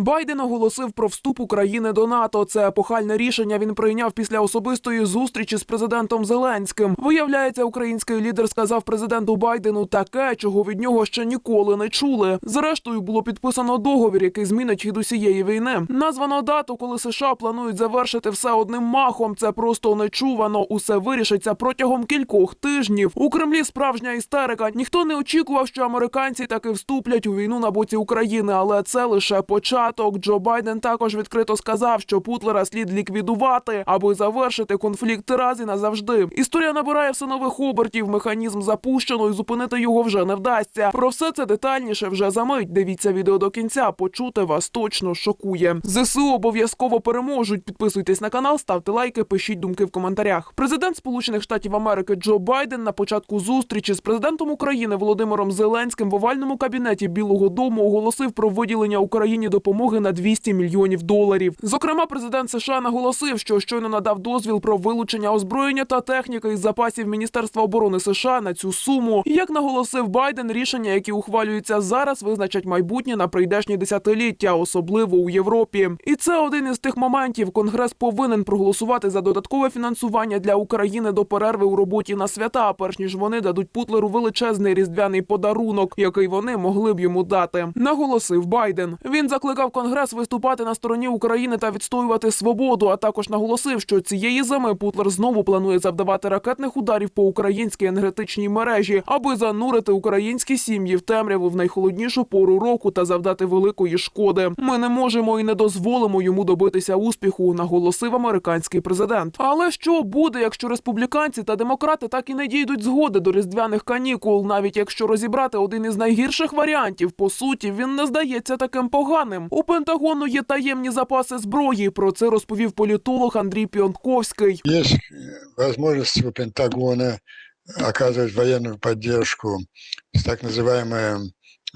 Байден оголосив про вступ України до НАТО. Це епохальне рішення він прийняв після особистої зустрічі з президентом Зеленським. Виявляється, український лідер сказав президенту Байдену таке, чого від нього ще ніколи не чули. Зрештою було підписано договір, який змінить хід усієї війни. Названо дату, коли США планують завершити все одним махом. Це просто нечувано. Усе вирішиться протягом кількох тижнів. У Кремлі справжня істерика. Ніхто не очікував, що американці таки вступлять у війну на боці України, але це лише початок. Джо Байден також відкрито сказав, що Путлера слід ліквідувати, аби завершити конфлікт раз і назавжди. Історія набирає все нових обертів. Механізм запущено і зупинити його вже не вдасться. Про все це детальніше вже за мить. Дивіться відео до кінця. Почути вас точно шокує. ЗСУ обов'язково переможуть. Підписуйтесь на канал, ставте лайки, пишіть думки в коментарях. Президент Сполучених Штатів Америки Джо Байден на початку зустрічі з президентом України Володимиром Зеленським в овальному кабінеті Білого Дому оголосив про виділення Україні допомоги на 200 мільйонів доларів. Зокрема, президент США наголосив, що щойно надав дозвіл про вилучення озброєння та техніки із запасів Міністерства оборони США на цю суму. І як наголосив Байден, рішення, які ухвалюються зараз, визначать майбутнє на прийдешні десятиліття, особливо у Європі. І це один із тих моментів. Конгрес повинен проголосувати за додаткове фінансування для України до перерви у роботі на свята, перш ніж вони дадуть Путлеру величезний різдвяний подарунок, який вони могли б йому дати. Наголосив Байден. Він закликав Конгрес виступати на стороні України та відстоювати свободу. А також наголосив, що цієї зими Путлер знову планує завдавати ракетних ударів по українській енергетичній мережі, аби занурити українські сім'ї в темряву в найхолоднішу пору року та завдати великої шкоди. Ми не можемо і не дозволимо йому добитися успіху, наголосив американський президент. Але що буде, якщо республіканці та демократи так і не дійдуть згоди до різдвяних канікул, навіть якщо розібрати один із найгірших варіантів, по суті, він не здається таким поганим. У Пентагону є таємні запаси зброї. Про це розповів політолог Андрій Піонтковський. Есть э, возможность у Пентагона оказывать военную поддержку с так называемое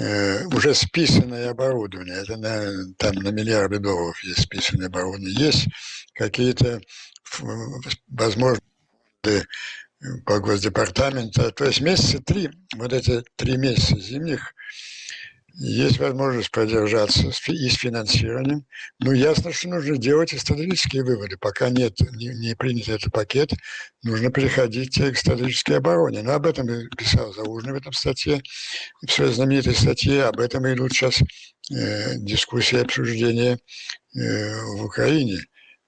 э, уже списанное оборудование. Это на, там на миллиарды долларов есть списанное оборудование. Есть какие-то ф- возможности э, по Госдепартамента. То есть месяца три, вот эти три месяца зимних, есть возможность продержаться и с финансированием. Ну, ясно, что нужно делать и стратегические выводы. Пока нет, не, не принят этот пакет, нужно переходить к стратегической обороне. Но об этом и писал Заужный в этом статье, в своей знаменитой статье. Об этом идут сейчас э, дискуссии обсуждения э, в Украине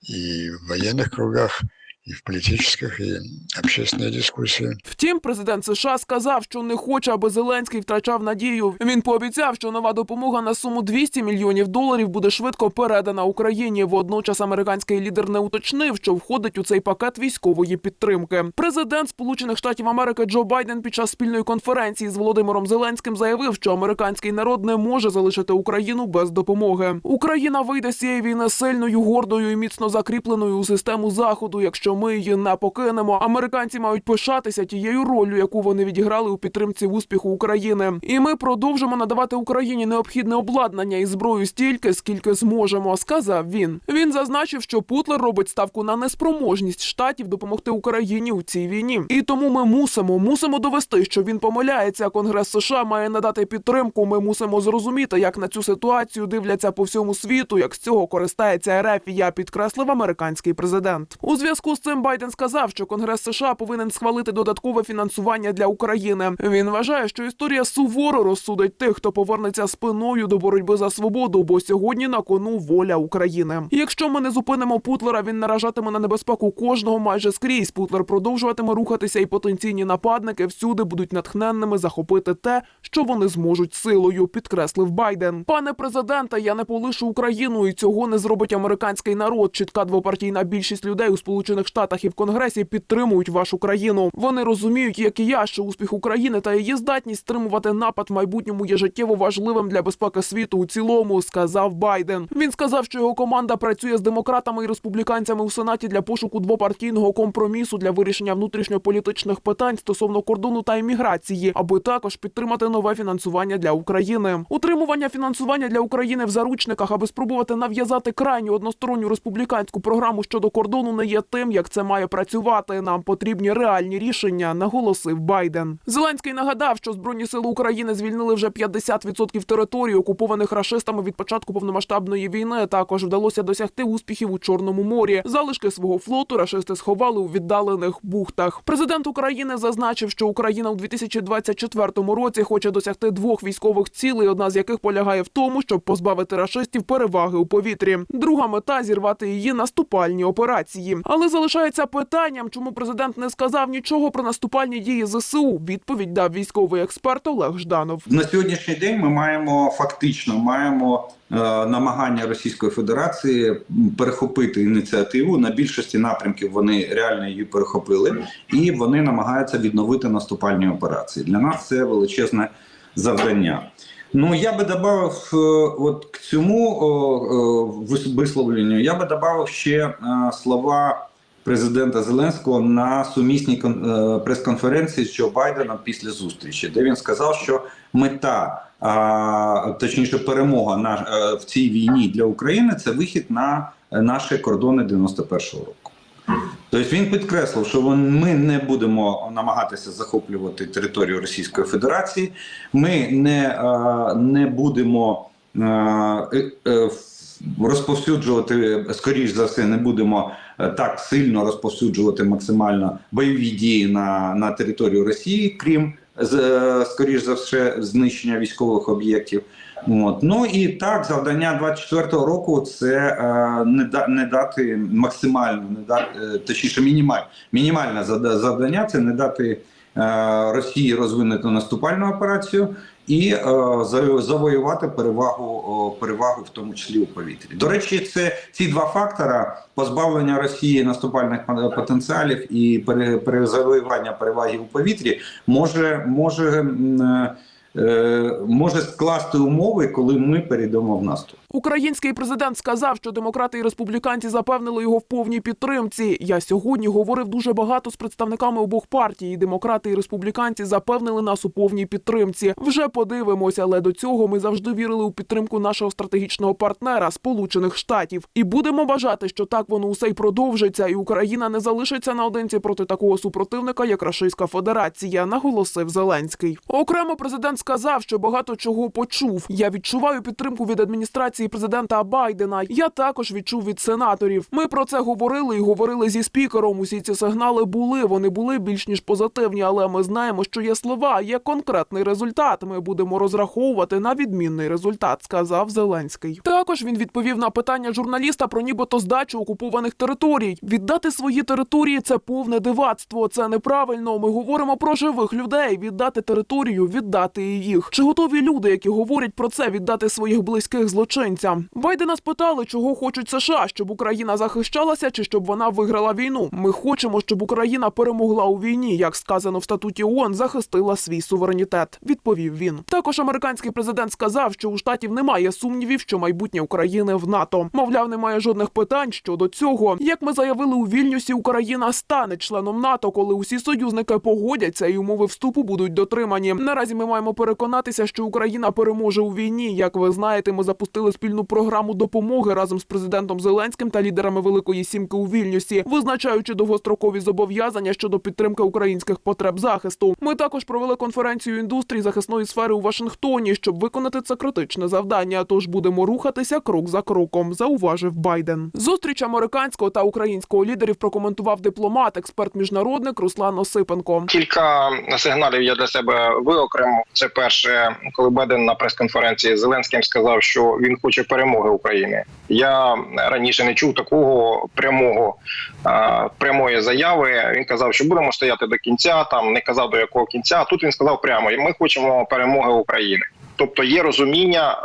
и в военных кругах, и в политических, и общественные дискуссии. Втім, президент США сказав, що не хоче, аби Зеленський втрачав надію. Він пообіцяв, що нова допомога на суму 200 мільйонів доларів буде швидко передана Україні. Водночас американський лідер не уточнив, що входить у цей пакет військової підтримки. Президент Сполучених Штатів Америки Джо Байден під час спільної конференції з Володимиром Зеленським заявив, що американський народ не може залишити Україну без допомоги. Україна вийде з цієї війни сильною, гордою і міцно закріпленою у систему заходу. Якщо ми її не покинемо, американці мають пишатися тією ролью, яку вони відіграли у підтримці успіху України. І ми продовжимо надавати Україні необхідне обладнання і зброю стільки, скільки зможемо, сказав він. Він зазначив, що Путлер робить ставку на неспроможність штатів допомогти Україні у цій війні. І тому ми мусимо, мусимо довести, що він помиляється. Конгрес США має надати підтримку. Ми мусимо зрозуміти, як на цю ситуацію дивляться по всьому світу, як з цього користається РФ. Я підкреслив американський президент. У зв'язку з цим Байден сказав, що Конгрес США повинен схвалити додаткове фінансування для України. Він вважає, що історія суворо розсудить тих, хто повернеться спиною до боротьби за свободу, бо сьогодні на кону воля України. Якщо ми не зупинимо Путлера, він наражатиме на небезпеку кожного майже скрізь. Путлер продовжуватиме рухатися, і потенційні нападники всюди будуть натхненними захопити те, що вони зможуть силою, підкреслив Байден. Пане президенте, я не полишу Україну, і цього не зробить американський народ. Чітка двопартійна більшість людей у Сполучених Штатах і в Конгресі підтримують вашу країну. Вони розуміють, як і я, що успіх України та її здатність стримувати напад в майбутньому є життєво важливим для безпеки світу у цілому, сказав Байден. Він сказав, що його команда працює з демократами і республіканцями у сенаті для пошуку двопартійного компромісу для вирішення внутрішньополітичних питань стосовно кордону та імміграції, аби також підтримати нове фінансування для України. Утримування фінансування для України в заручниках, аби спробувати нав'язати крайню односторонню республіканську програму щодо кордону, не є тим, як як це має працювати. Нам потрібні реальні рішення, наголосив Байден. Зеленський нагадав, що збройні сили України звільнили вже 50% території, окупованих рашистами від початку повномасштабної війни. Також вдалося досягти успіхів у Чорному морі. Залишки свого флоту рашисти сховали у віддалених бухтах. Президент України зазначив, що Україна у 2024 році хоче досягти двох військових цілей, одна з яких полягає в тому, щоб позбавити рашистів переваги у повітрі. Друга мета зірвати її наступальні операції. Але залишається питанням, чому президент не сказав нічого про наступальні дії ЗСУ. Відповідь дав військовий експерт Олег Жданов. На сьогоднішній день ми маємо фактично маємо е, намагання Російської Федерації перехопити ініціативу. На більшості напрямків вони реально її перехопили, і вони намагаються відновити наступальні операції. Для нас це величезне завдання. Ну я би додав е, от к цьому о, о, висловленню, я би додав ще е, слова президента Зеленського на сумісній е, прес-конференції з Джо Байденом після зустрічі, де він сказав, що мета, точніше, перемога на е, в цій війні для України це вихід на е, наші кордони 91-го року. Тобто він підкреслив, що ми не будемо намагатися захоплювати територію Російської Федерації, ми не, не будемо розповсюджувати, скоріш за все, не будемо так сильно розповсюджувати максимально бойові дії на, на територію Росії, крім з- е, скоріш за все знищення військових об'єктів. От. Ну і так, завдання 24-го року це е, не, да, не дати максимально, не дати, е, точніше, мінімаль, мінімальне завдання це не дати е, Росії розвинути наступальну операцію і е, за- завоювати перевагу, перевагу в тому числі у повітрі. До речі, це ці два фактора позбавлення Росії наступальних потенціалів і пере, перезавоювання переваги у повітрі може може. Е, Може скласти умови, коли ми перейдемо в наступ. Український президент сказав, що демократи і республіканці запевнили його в повній підтримці. Я сьогодні говорив дуже багато з представниками обох партій. Демократи і республіканці запевнили нас у повній підтримці. Вже подивимося, але до цього ми завжди вірили у підтримку нашого стратегічного партнера Сполучених Штатів. І будемо бажати, що так воно усе й продовжиться, і Україна не залишиться наодинці проти такого супротивника, як Російська Федерація, наголосив Зеленський. Окремо президент сказав, що багато чого почув. Я відчуваю підтримку від адміністрації президента Байдена. Я також відчув від сенаторів. Ми про це говорили і говорили зі спікером. Усі ці сигнали були. Вони були більш ніж позитивні, але ми знаємо, що є слова, є конкретний результат. Ми будемо розраховувати на відмінний результат, сказав Зеленський. Також він відповів на питання журналіста про нібито здачу окупованих територій. Віддати свої території це повне дивацтво. Це неправильно. Ми говоримо про живих людей. Віддати територію, віддати їх. Чи готові люди, які говорять про це, віддати своїх близьких злочинцям? Байдена спитали, чого хочуть США, щоб Україна захищалася чи щоб вона виграла війну. Ми хочемо, щоб Україна перемогла у війні, як сказано в статуті ООН, захистила свій суверенітет. Відповів він. Також американський президент сказав, що у штатів немає сумнівів, що майбутнє України в НАТО. Мовляв, немає жодних питань щодо цього. Як ми заявили у Вільнюсі, Україна стане членом НАТО, коли усі союзники погодяться і умови вступу будуть дотримані. Наразі ми маємо переконатися, що Україна переможе у війні. Як ви знаєте, ми запустили спільну програму допомоги разом з президентом Зеленським та лідерами Великої Сімки у Вільнюсі, визначаючи довгострокові зобов'язання щодо підтримки українських потреб захисту. Ми також провели конференцію індустрії захисної сфери у Вашингтоні, щоб виконати це критичне завдання. Тож будемо рухатися крок за кроком, зауважив Байден. Зустріч американського та українського лідерів прокоментував дипломат, експерт міжнародник Руслан Осипенко. Кілька сигналів я для себе виокремив. Це перше, коли Байден на прес-конференції з Зеленським сказав, що він хоче перемоги України. Я раніше не чув такого прямого прямої заяви. Він казав, що будемо стояти до кінця. Там не казав до якого кінця. Тут він сказав прямо: ми хочемо перемоги України. Тобто є розуміння.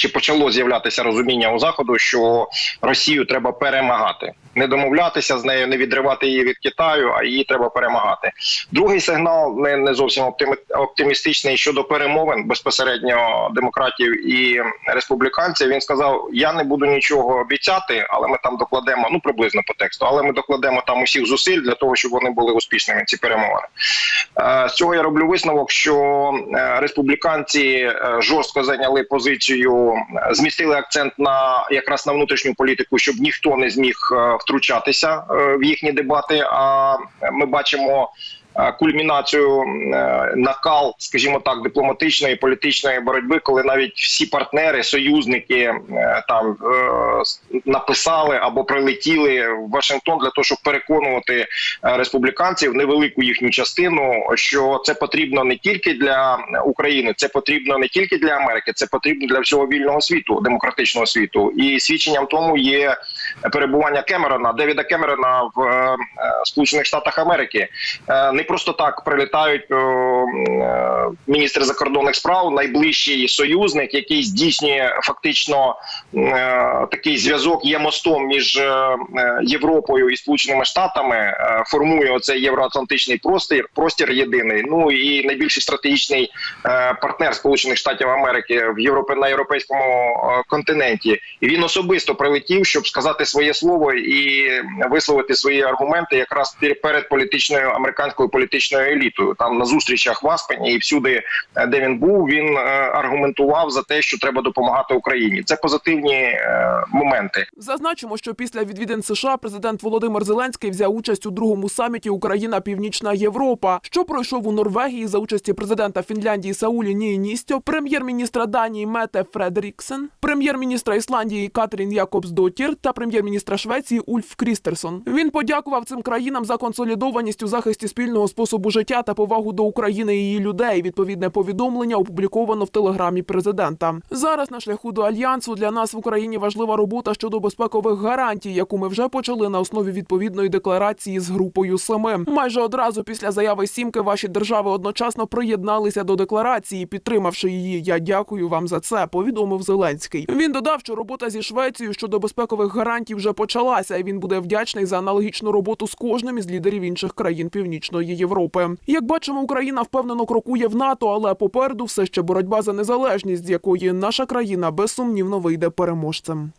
Чи почало з'являтися розуміння у заходу, що Росію треба перемагати, не домовлятися з нею, не відривати її від Китаю, а її треба перемагати. Другий сигнал не, не зовсім оптимістичний щодо перемовин безпосередньо демократів і республіканців. Він сказав: Я не буду нічого обіцяти, але ми там докладемо ну приблизно по тексту, але ми докладемо там усіх зусиль для того, щоб вони були успішними. Ці перемовини. Е, З цього я роблю висновок, що е, республіканці е, жорстко зайняли позицію змістили акцент на якраз на внутрішню політику, щоб ніхто не зміг е, втручатися е, в їхні дебати. А ми бачимо. Е, Кульмінацію е, накал, скажімо так, дипломатичної політичної боротьби, коли навіть всі партнери, союзники е, там написали або прилетіли в Вашингтон для того, щоб переконувати республіканців невелику їхню частину, що це потрібно не тільки для України, це потрібно не тільки для Америки, це потрібно для всього вільного світу, демократичного світу. І свідченням тому є перебування Кемерона, Девіда Кемерона в Сполучених Штатах Америки. Не просто так прилітають е, міністри закордонних справ, найближчий союзник, який здійснює фактично е, такий зв'язок, є мостом між е, Європою і Сполученими Штатами, формує оцей євроатлантичний простір, простір єдиний. Ну і найбільший стратегічний партнер Сполучених Штатів Америки в Європі на європейському континенті. І він особисто прилетів, щоб сказати своє слово і висловити свої аргументи якраз перед політичною американською політичною елітою. Там на зустрічах в Аспені і всюди, е, де він був, він е, аргументував за те, що треба допомагати Україні. Це позитивні е, моменти. Зазначимо, що після відвідин США президент Володимир Зеленський взяв участь у другому саміті Україна Північна Європа, що пройшов у Норвегії за участі президента Фінляндії Саулі Ніїністьо, прем'єр-міністра Данії Мете Фредеріксен, прем'єр-міністра Ісландії Катрін Якобсдотір та прем'єр-міністра Швеції Ульф Крістерсон. Він подякував цим країнам за консолідованість у захисті спільного способу життя та повагу до України і її людей. Відповідне повідомлення опубліковано в телеграмі президента. Зараз на шляху до альянсу для нас в Україні важлива робота щодо безпекових гарантій, яку ми вже почали на основі відповідної декларації з групою семи. Майже одразу після заяви сімки ваші держави одночасно приєдналися до декларації, підтримавши її. Я дякую вам за це. Повідомив Зеленський. Він додав, що робота зі Швецією щодо безпекових гарантій вже почалася, і він буде вдячний за аналогічну роботу з кожним із лідерів інших країн Північної Європи. Як бачимо, Україна впевнено крокує в НАТО, але попереду все ще боротьба за незалежність, з якої наша країна безсумнівно вийде переможцем.